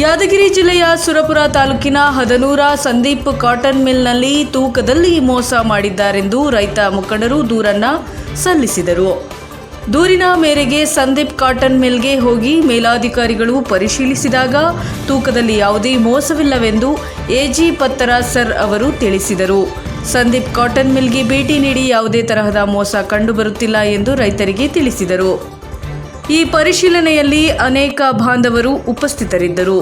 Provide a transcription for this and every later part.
ಯಾದಗಿರಿ ಜಿಲ್ಲೆಯ ಸುರಪುರ ತಾಲೂಕಿನ ಹದನೂರ ಸಂದೀಪ್ ಕಾಟನ್ ಮಿಲ್ನಲ್ಲಿ ತೂಕದಲ್ಲಿ ಮೋಸ ಮಾಡಿದ್ದಾರೆಂದು ರೈತ ಮುಖಂಡರು ದೂರನ್ನ ಸಲ್ಲಿಸಿದರು. ದೂರಿನ ಮೇರೆಗೆ ಸಂದೀಪ್ ಕಾಟನ್ ಮಿಲ್ಗೆ ಹೋಗಿ ಮೇಲಾಧಿಕಾರಿಗಳು ಪರಿಶೀಲಿಸಿದಾಗ ತೂಕದಲ್ಲಿ ಯಾವುದೇ ಮೋಸವಿಲ್ಲವೆಂದು ಎಜಿ ಪತ್ತರ ಸರ್ ಅವರು ತಿಳಿಸಿದರು. ಸಂದೀಪ್ ಕಾಟನ್ ಮಿಲ್ಗೆ ಭೇಟಿ ನೀಡಿ ಯಾವುದೇ ತರಹದ ಮೋಸ ಕಂಡುಬರುತ್ತಿಲ್ಲ ಎಂದು ರೈತರಿಗೆ ತಿಳಿಸಿದರು. ಈ ಪರಿಶೀಲನೆಯಲ್ಲಿ ಅನೇಕ ಬಾಂಧವರು ಉಪಸ್ಥಿತರಿದ್ದರು.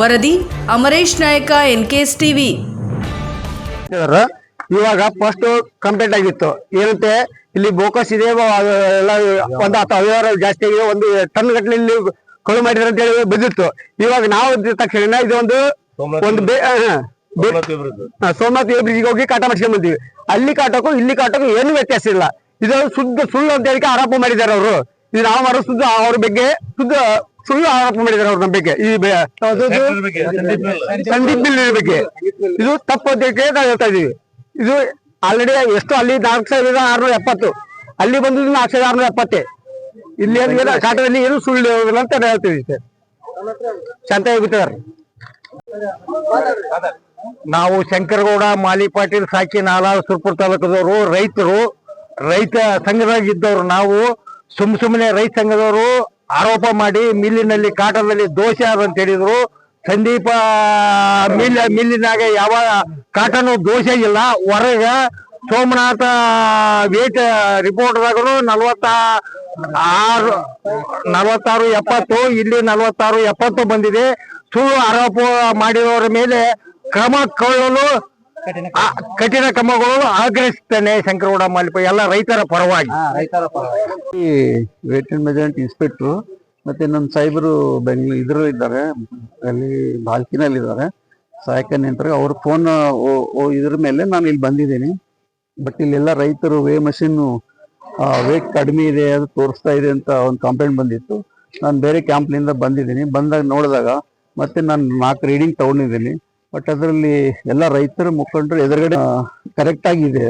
ವರದಿ ಅಮರೇಶ್ ನಾಯಕ ಎನ್ಕೆಎಸ್ ಟಿವಿ ಇವಾಗ ಫಸ್ಟ್ ಕಂಪ್ಲೇಂಟ್ ಆಗಿತ್ತು. ಏನಂತೆ ಇಲ್ಲಿ ಬೋಕಸ್ ಇದೆ ಎಲ್ಲ ಒಂದು ಹತ್ತು ಅವ್ಯವಹಾರ ಜಾಸ್ತಿ ಆಗಿದೆ ಒಂದು ಟನ್ ಗಟ್ಟಲೆ ಇಲ್ಲಿ ಕಳು ಮಾಡಿದ್ರೆ ಅಂತ ಹೇಳಿ ಬಂದಿತ್ತು. ಇವಾಗ ನಾವು ಇದ್ದ ತಕ್ಷಣ ಇದು ಒಂದು ಸೋಮನಾಥ್ ಬ್ರಿಡ್ಜಿಗೆ ಹೋಗಿ ಕಾಟ ಮಾಡಿಸ್ಕೊಂಡ್ ಬಂದಿವಿ. ಅಲ್ಲಿ ಕಾಟಕ್ಕೂ ಇಲ್ಲಿ ಕಾಟಕ್ಕೂ ಏನು ವ್ಯತ್ಯಾಸ ಇಲ್ಲ. ಇದು ಶುದ್ಧ ಸುಳ್ಳು ಅಂತ ಹೇಳಿ ಆರೋಪ ಮಾಡಿದ್ದಾರೆ ಅವರು. ಇದು ನಾವು ಮಾಡೋ ಶುದ್ಧ ಅವ್ರ ಬಗ್ಗೆ ಶುದ್ಧ ಸುಳ್ಳು ಆರೋಪ ಮಾಡಿದ್ದಾರೆ ಅವ್ರ ನಮ್ಮ ಬಗ್ಗೆ. ಈ ಇದು? ಸಂದೀಪ್ ಬಿಲ್ ಬಗ್ಗೆ. ಇದು ತಪ್ಪು ಅಂತ ನಾವು ಹೇಳ್ತಾ ಇದೀವಿ ಇದು ಆಲ್ರೆಡಿ ಎಷ್ಟು ಅಲ್ಲಿ ನಾಲ್ಕು ಸಾವಿರದ ಆರ್ನೂರ ಎಪ್ಪತ್ತು. ಅಲ್ಲಿ ಬಂದಿದ್ದು ನಾಲ್ಕು ಸಾವಿರದ ಆರ್ನೂರ ಎಪ್ಪತ್ತೆ. ಇಲ್ಲಿ ಕಾಟದಲ್ಲಿ ಏನು ಸುಳ್ಳು ಇರೋದಿಲ್ಲ ಅಂತ ಹೇಳ್ತೀವಿ ಸರ್ ಶಾಂತ ಬಿಟ್ಟಿದ್ದಾರೆ ನಾವು ಶಂಕರಗೌಡ ಮಾಲಿ ಪಾಟೀಲ್ ಸಾಕಿ ನಾಲಾ ಸುರ್ಪುರ ತಾಲೂಕದವರು ರೈತರು ರೈತ ಸಂಘದಾಗ ಇದ್ದವರು ನಾವು, ಸುಮ್ ಸುಮ್ಮನೆ ರೈತ ಸಂಘದವರು ಆರೋಪ ಮಾಡಿ ಮಿಲ್ಲಿನಲ್ಲಿ ಕಾಟದಲ್ಲಿ ದೋಷ ಅದ ಅಂತ ಹೇಳಿದ್ರು. ಸಂದೀಪ, ಮಿಲ್, ಮಿಲ್ಲಿನಾಗ ಯಾವ ಕಾಟನು ದೋಷ ಇಲ್ಲ. ಹೊರಗ ಸೋಮನಾಥ ವೇಟ್ ರಿಪೋರ್ಟ್ದಾಗನು ನಲ್ವತ್ತ ಆರು, ನಲವತ್ತಾರು, ಎಪ್ಪತ್ತು, ಇಲ್ಲಿ ನಲವತ್ತಾರು, ಎಪ್ಪತ್ತು ಬಂದಿದೆ. ಸುಳ್ಳು ಆರೋಪ ಮಾಡಿರೋರ ಮೇಲೆ ಕ್ರಮ ಕೊಳ್ಳಲು ಆ, ಕಠಿಣ ಕ್ರಮಗಳು ಆಗ್ರಹಿಸುತ್ತೇನೆ ಶಂಕರಗೌಡ ಮಾಲಿಪ ಎಲ್ಲ ರೈತರ ಪರವಾಗಿ. ಈ ವೇಟ್ ಅಂಡ್ ಮೆಜರ್ಮೆಂಟ್ ಇನ್ಸ್ಪೆಕ್ಟ್ರು ಮತ್ತೆ ನಮ್ಮ ಸಾಹೇಬರು ಬೆಂಗಳೂರು ಇದ್ರಲ್ಲಿ ಇದ್ದಾರೆ ಅಲ್ಲಿ ಬಾಲ್ಕಿನಲ್ಲಿ ಇದ್ದಾರೆ. ಸಹಾಯಕ ನಿಂತರೆ ಅವ್ರ ಫೋನ್ ಇದ್ರ ಮೇಲೆ ನಾನು ಇಲ್ಲಿ ಬಂದಿದ್ದೀನಿ. ಬಟ್ ಇಲ್ಲೆಲ್ಲ ರೈತರು ವೇ ಮಷೀನ್ ವೇಟ್ ಕಡಿಮೆ ಇದೆ ಅದು ತೋರಿಸ್ತಾ ಇದೆ ಅಂತ ಒಂದು ಕಂಪ್ಲೇಂಟ್ ಬಂದಿತ್ತು. ನಾನು ಬೇರೆ ಕ್ಯಾಂಪ್ನಿಂದ ಬಂದಿದ್ದೀನಿ. ಬಂದಾಗ ನೋಡಿದಾಗ ಮತ್ತೆ ನಾನು ನಾಲ್ಕು ರೀಡಿಂಗ್ ತಗೊಂಡಿದ್ದೀನಿ. ಬಟ್ ಅದರಲ್ಲಿ ಎಲ್ಲ ರೈತರ ಮುಖಂಡರು ಎದುರುಗಡೆ ಕರೆಕ್ಟ್ ಆಗಿದೆ.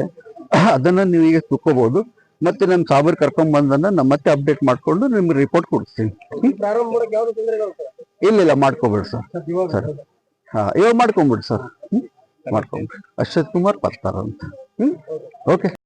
ಅದನ್ನ ನೀವು ಈಗ ತಿಳ್ಕೋಬಹುದು ಮತ್ತೆ ನಮ್ಮ ಸಾಬರ್ ಕರ್ಕೊಂಡ್ ಬಂದನ್ನ ನಾ ಮತ್ತೆ ಅಪ್ಡೇಟ್ ಮಾಡ್ಕೊಂಡು ನಿಮ್ಗೆ ರಿಪೋರ್ಟ್ ಕೊಡ್ತೀನಿ? ಇಲ್ಲ ಇಲ್ಲ, ಮಾಡ್ಕೊಬೇಡಿ ಸರ್. ಸರ್. ಹಾ, ಇವಾಗ ಮಾಡ್ಕೊಂಬಿಡಿ ಸರ್. ಮಾಡ್ಕೊಂಬಿಡಿ. ಅಶ್ವತ್ ಕುಮಾರ್ ಪತ್ತಾರ ಅಂತ ಹ್ಮ್? ಓಕೆ.